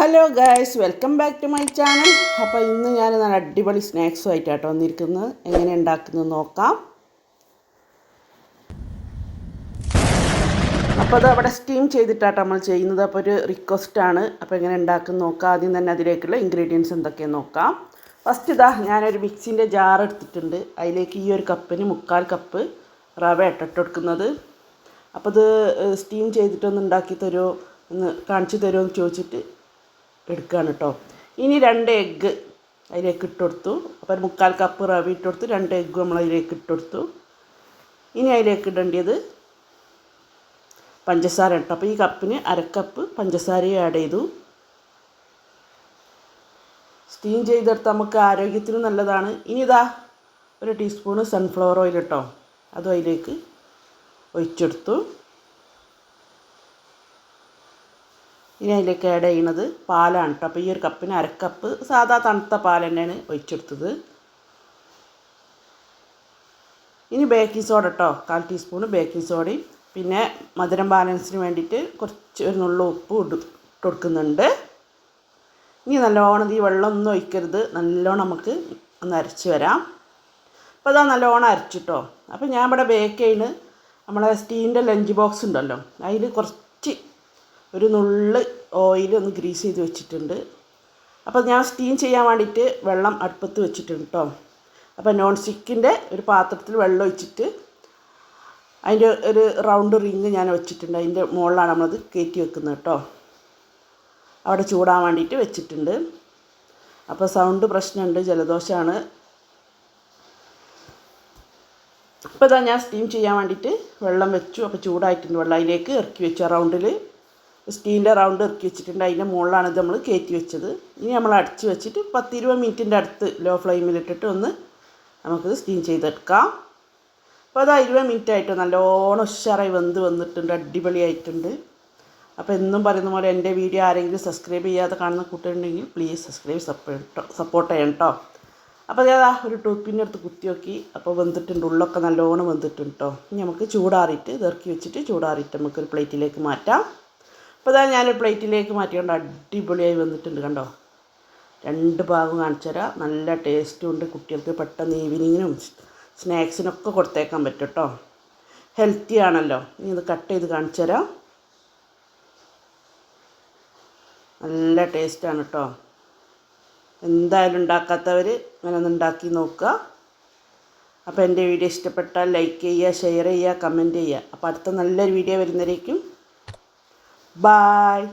Hello guys welcome back to my channel അപ്പോൾ ഇന്ന് ഞാൻ നല്ല അടിപൊളി സ്നാക്സും ആയിട്ടാട്ടോ വന്നിരിക്കുന്നത്. എങ്ങനെ ഉണ്ടാക്കുന്നത് നോക്കാം. അപ്പോൾ അത് അവിടെ സ്റ്റീം ചെയ്തിട്ടാട്ടോ നമ്മൾ ചെയ്യുന്നത്. അപ്പോൾ ഒരു റിക്വസ്റ്റ് ആണ്. അപ്പോൾ എങ്ങനെ ഉണ്ടാക്കുന്ന നോക്കാം. ആദ്യം തന്നെ അതിലേക്കുള്ള ഇൻഗ്രീഡിയൻസ് എന്തൊക്കെയാണ് നോക്കാം. ഫസ്റ്റ് ഇതാ ഞാനൊരു മിക്സിന്റെ ജാർ എടുത്തിട്ടുണ്ട്. അതിലേക്ക് ഈ ഒരു കപ്പിന് മുക്കാൽ കപ്പ് റവ ഇട്ടിട്ട് കൊടുക്കുന്നത്. അപ്പോൾ ഇത് സ്റ്റീം ചെയ്തിട്ടൊന്ന് ഉണ്ടാക്കി തരുമോ ഒന്ന് കാണിച്ചു തരുമോ എന്ന് ചോദിച്ചിട്ട് എടുക്കുകയാണ് കേട്ടോ ഇനി രണ്ട് എഗ്ഗ് അതിലേക്ക് ഇട്ടുകൊടുത്തു. അപ്പോൾ ഒരു മുക്കാൽ കപ്പ് റവി ഇട്ട് കൊടുത്തു രണ്ട് എഗ്ഗ് നമ്മൾ അതിലേക്ക് ഇട്ട് കൊടുത്തു ഇനി അതിലേക്ക് ഇടേണ്ടത് പഞ്ചസാര ഇട്ടു അപ്പോൾ ഈ കപ്പിന് അരക്കപ്പ് പഞ്ചസാരയും ആഡ് ചെയ്തു. സ്റ്റീം ചെയ്തെടുത്ത് നമുക്ക് ആരോഗ്യത്തിന് നല്ലതാണ്. ഇനി ഇതാ ഒരു ടീസ്പൂണ് സൺഫ്ലവർ ഓയിൽ ഇട്ടോ അതും അതിലേക്ക് ഒഴിച്ചെടുത്തു. ഇനി അതിലേക്ക് ആഡ് ചെയ്യുന്നത് പാലാണ് കേട്ടോ അപ്പോൾ ഈ ഒരു കപ്പിന് അരക്കപ്പ് സാധാ തണുത്ത പാൽ തന്നെയാണ് ഒഴിച്ചെടുത്തത്. ഇനി ബേക്കിംഗ് സോഡ കേട്ടോ കാൽ ടീസ്പൂൺ ബേക്കിംഗ് സോഡയും പിന്നെ മധുരം ബാലൻസിന് വേണ്ടിയിട്ട് കുറച്ച് ഒരു നുള്ള ഉപ്പ് ഇട്ട് കൊടുക്കുന്നുണ്ട് ഇനി നല്ലോണം ഈ വെള്ളം ഒന്നും ഒഴിക്കരുത്. നല്ലോണം നമുക്ക് ഒന്ന് അരച്ച് വരാം. അപ്പോൾ അതാ നല്ലോണം അരച്ചിട്ടോ. അപ്പോൾ ഞാൻ ഇവിടെ ബേക്ക് ചെയ്യുന്നത് നമ്മളെ സ്റ്റീലിന്റെ ലഞ്ച് ബോക്സ് ഉണ്ടല്ലോ. അതിൽ കുറച്ച് ഒരു നുള്ള് ഓയിൽ ഒന്ന് ഗ്രീസ് ചെയ്ത് വെച്ചിട്ടുണ്ട്. അപ്പോൾ ഞാൻ സ്റ്റീം ചെയ്യാൻ വേണ്ടിയിട്ട് വെള്ളം അടുപ്പത്ത് വെച്ചിട്ടുണ്ട് കേട്ടോ അപ്പോൾ നോൺ സ്റ്റിക്കിന്റെ ഒരു പാത്രത്തിൽ വെള്ളം ഒഴിച്ചിട്ട് അതിന്റെ ഒരു റൗണ്ട് റിങ് ഞാൻ വെച്ചിട്ടുണ്ട്. അതിന്റെ മുകളിലാണ് നമ്മളത് കയറ്റി വെക്കുന്നത് കേട്ടോ അവിടെ ചൂടാൻ വേണ്ടിയിട്ട് വെച്ചിട്ടുണ്ട്. അപ്പോൾ സൗണ്ട് പ്രശ്നമുണ്ട് ജലദോഷമാണ് ഇപ്പോൾ ഇതാ ഞാൻ സ്റ്റീം ചെയ്യാൻ വേണ്ടിയിട്ട് വെള്ളം വെച്ചു. അപ്പോൾ ചൂടായിട്ടുണ്ട് വെള്ളം അതിലേക്ക് ഇറക്കി വെച്ചു റൗണ്ടിൽ സ്റ്റീലിന്റെ റൗണ്ട് ഇറക്കി വെച്ചിട്ടുണ്ട്. അതിന്റെ മുകളിലാണ് ഇത് നമ്മൾ കയറ്റി വെച്ചത്. ഇനി നമ്മൾ അടച്ച് വെച്ചിട്ട് പത്തിരുപത് മിനിറ്റിന്റെ അടുത്ത് ലോ ഫ്ലെയിമിലിട്ടിട്ട് ഒന്ന് നമുക്കിത് സ്റ്റീം ചെയ്തെടുക്കാം. അപ്പോൾ അത് ഇരുപത് മിനിറ്റ് ആയിട്ട് നല്ലോണം ഉഷാറായി വെന്ത് വന്നിട്ടുണ്ട് അടിപൊളിയായിട്ടുണ്ട്. അപ്പോൾ എന്നും പറയുന്ന പോലെ എന്റെ വീഡിയോ ആരെങ്കിലും സബ്സ്ക്രൈബ് ചെയ്യാതെ കാണുന്ന കൂട്ടുണ്ടെങ്കിൽ പ്ലീസ് സബ്സ്ക്രൈബ് സപ്പോർട്ട് സപ്പോർട്ട് ചെയ്യണം കേട്ടോ അപ്പോൾ അതാ ഒരു ടൂപ്പിന്റെ അടുത്ത് കുത്തി നോക്കി. അപ്പോൾ വെന്തിട്ടുണ്ട് ഉള്ളൊക്കെ നല്ലോണം വെന്തിട്ടുണ്ട് കേട്ടോ ഇനി നമുക്ക് ചൂടാറിയിട്ട് ഇറക്കി വെച്ചിട്ട് ചൂടാറിയിട്ട് നമുക്കൊരു പ്ലേറ്റിലേക്ക് മാറ്റാം. അപ്പോൾ ഇതാ ഞാനൊരു പ്ലേറ്റിലേക്ക് മാറ്റിക്കൊണ്ട് അടിപൊളിയായി വന്നിട്ടുണ്ട് കണ്ടോ? രണ്ട് ഭാഗം കാണിച്ചു തരാം നല്ല ടേസ്റ്റും ഉണ്ട്. കുട്ടികൾക്ക് പെട്ടെന്ന് ഈവനിങ്ങിനും സ്നാക്സിനൊക്കെ കൊടുത്തേക്കാൻ പറ്റും കേട്ടോ. ഹെൽത്തി ആണല്ലോ. ഇനി ഇത് കട്ട് ചെയ്ത് കാണിച്ചു തരാം നല്ല ടേസ്റ്റാണ് കേട്ടോ. എന്തായാലും ഉണ്ടാക്കാത്തവർ ഇങ്ങനെ ഒന്ന് ഉണ്ടാക്കി നോക്കുക. അപ്പോൾ എന്റെ വീഡിയോ ഇഷ്ടപ്പെട്ടാൽ ലൈക്ക് ചെയ്യുക ഷെയർ ചെയ്യുക കമന്റ് ചെയ്യുക. അപ്പോൾ അടുത്ത നല്ലൊരു വീഡിയോ വരുന്നതായിരിക്കും. Bye.